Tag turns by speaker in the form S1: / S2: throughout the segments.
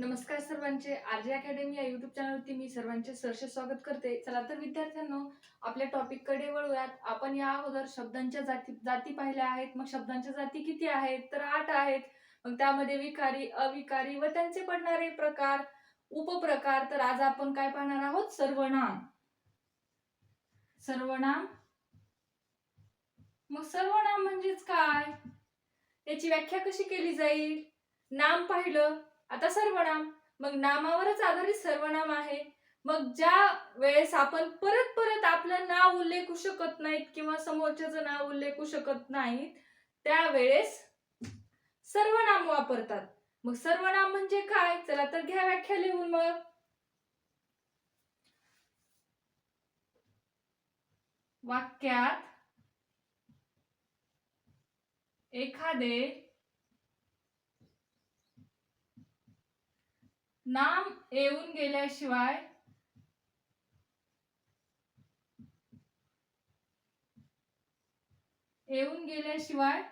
S1: नमस्कार सर्वांचे. RJ academy या युट्यूब चॅनलवरती मी सर्वांचे सरसे स्वागत करते. चला तर विद्यार्थ्यांनो आपल्या टॉपिककडे वळूयात. आपण या अगोदर शब्दांच्या जाती जाती पाहिल्या आहेत. मग शब्दांच्या जाती किती आहेत? तर आठ आहेत. मग त्यामध्ये विकारी अविकारी व त्यांचे पडणारे प्रकार उपप्रकार. तर आज आपण काय पाहणार आहोत? सर्वनाम. सर्वनाम? मग सर्वनाम म्हणजेच काय? याची व्याख्या कशी केली जाईल? नाम पाहिलं आता सर्वनाम. मग नामावरच आधारित सर्वनाम आहे. मग ज्या वेळेस आपण परत परत आपलं नाव उल्लेखू शकत नाहीत किंवा समोरच्याचं नाव उल्लेखू शकत नाहीत त्यावेळेस सर्वनाम वापरतात. मग सर्वनाम म्हणजे काय? चला तर घ्या व्याख्या लिहून मग. वाक्यात एखादे नाम येऊन गेल्याशिवाय येऊन गेल्याशिवाय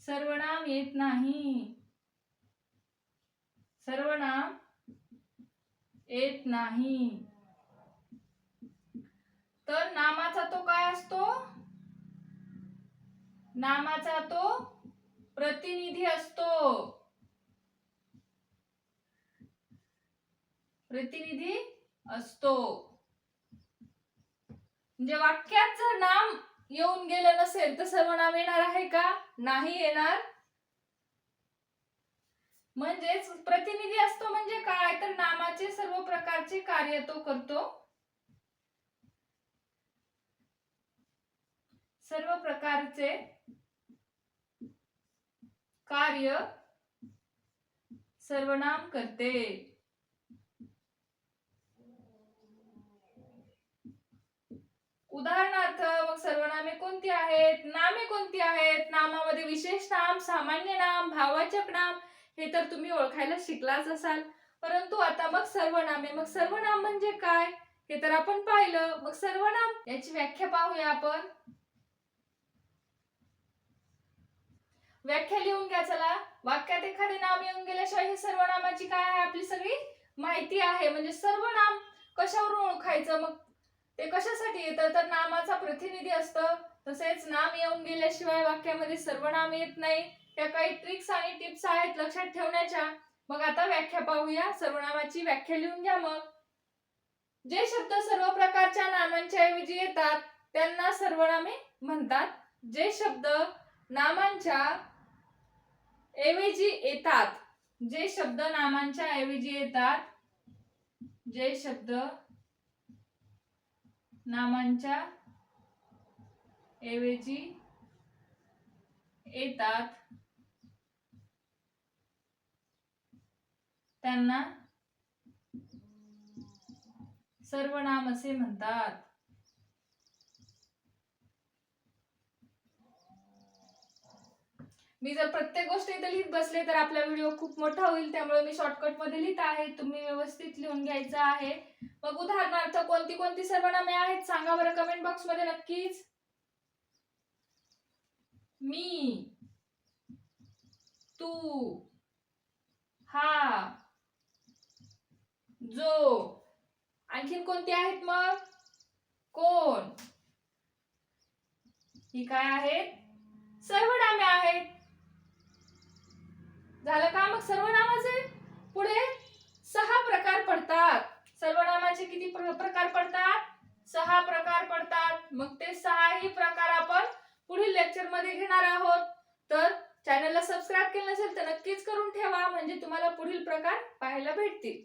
S1: सर्वनाम येत नाही. सर्वनाम येत नाही. तर नामाचा तो काय असतो? नामाचा तो प्रतिनिधी असतो. प्रतिनिधी असतो. म्हणजे वाक्यात जर नाम येऊन गेलं नसेल तर सर्वनाम येणार आहे का? नाही येणार. म्हणजेच प्रतिनिधी असतो म्हणजे काय? तर नामाचे सर्व प्रकारचे कार्य तो करतो. सर्व प्रकारचे कार्य सर्वनाम करते. उदाहरणार्थ मग सर्वनामे कोणती आहेत? नामे कोणती आहेत? नामामध्ये विशेष नाम सामान्य नाम भावाचक नाम हे तर तुम्ही ओळखायला शिकलाच असाल. परंतु आता मग सर्वनामे मग सर्वनाम म्हणजे काय? हे तर आपण पाहिलं. मग सर्वनाम याची व्याख्या पाहूया आपण. व्याख्या लिहून घ्या चला. वाक्यात एखादे नाम येऊन गेल्याशिवाय हे सर्वनामाची काय आहे? आपली सगळी माहिती आहे. म्हणजे सर्वनाम कशावरून ओळखायचं? मग ते कशासाठी येतं? तर नामाचा प्रतिनिधी असतं. तसेच नाम येऊन गेल्याशिवाय वाक्यामध्ये सर्वनाम येत नाही. त्या काही ट्रिक्स आणि टिप्स आहेत लक्षात ठेवण्याच्या. मग आता व्याख्या पाहूया. सर्वनामाची व्याख्या लिहून घ्या मग. जे शब्द सर्व प्रकारच्या नामांच्या ऐवजी येतात त्यांना सर्वनामे म्हणतात. जे शब्द नामांच्या ऐवजी येतात जे शब्द नामांच्या ऐवजी येतात जे शब्द नामांच्या ऐवजी येतात. त्यांना सर्वनाम असे म्हणतात. मी जर प्रत्येक गोष्ट इथे लिहित बसले तर आपला व्हिडिओ खूप मोठा होईल त्यामुळे मी शॉर्टकटमध्ये लिहित आहे. तुम्ही व्यवस्थित लिहून घ्यायचं आहे. मग उदाहरणार्थ कोणती कोणती सर्वनामे आहेत सांगा बरं कमेंट बॉक्समध्ये नक्कीच. मी तू हा जो आणखीन कोणती आहेत मग? कोण? ही काय आहेत? सर्वनामे आहेत. झालं का मग सर्वनामाचे? पुढे सहा प्रकार पडतात. सर्वनामाचे किती प्रकार पडतात? सहा प्रकार पडतात. मग ते सहाही प्रकार आपण पुढील लेक्चरमध्ये घेणार आहोत. तर चॅनलला सबस्क्राईब केलं नसेल तर नक्कीच करून ठेवा. म्हणजे तुम्हाला पुढील प्रकार पाहायला भेटतील.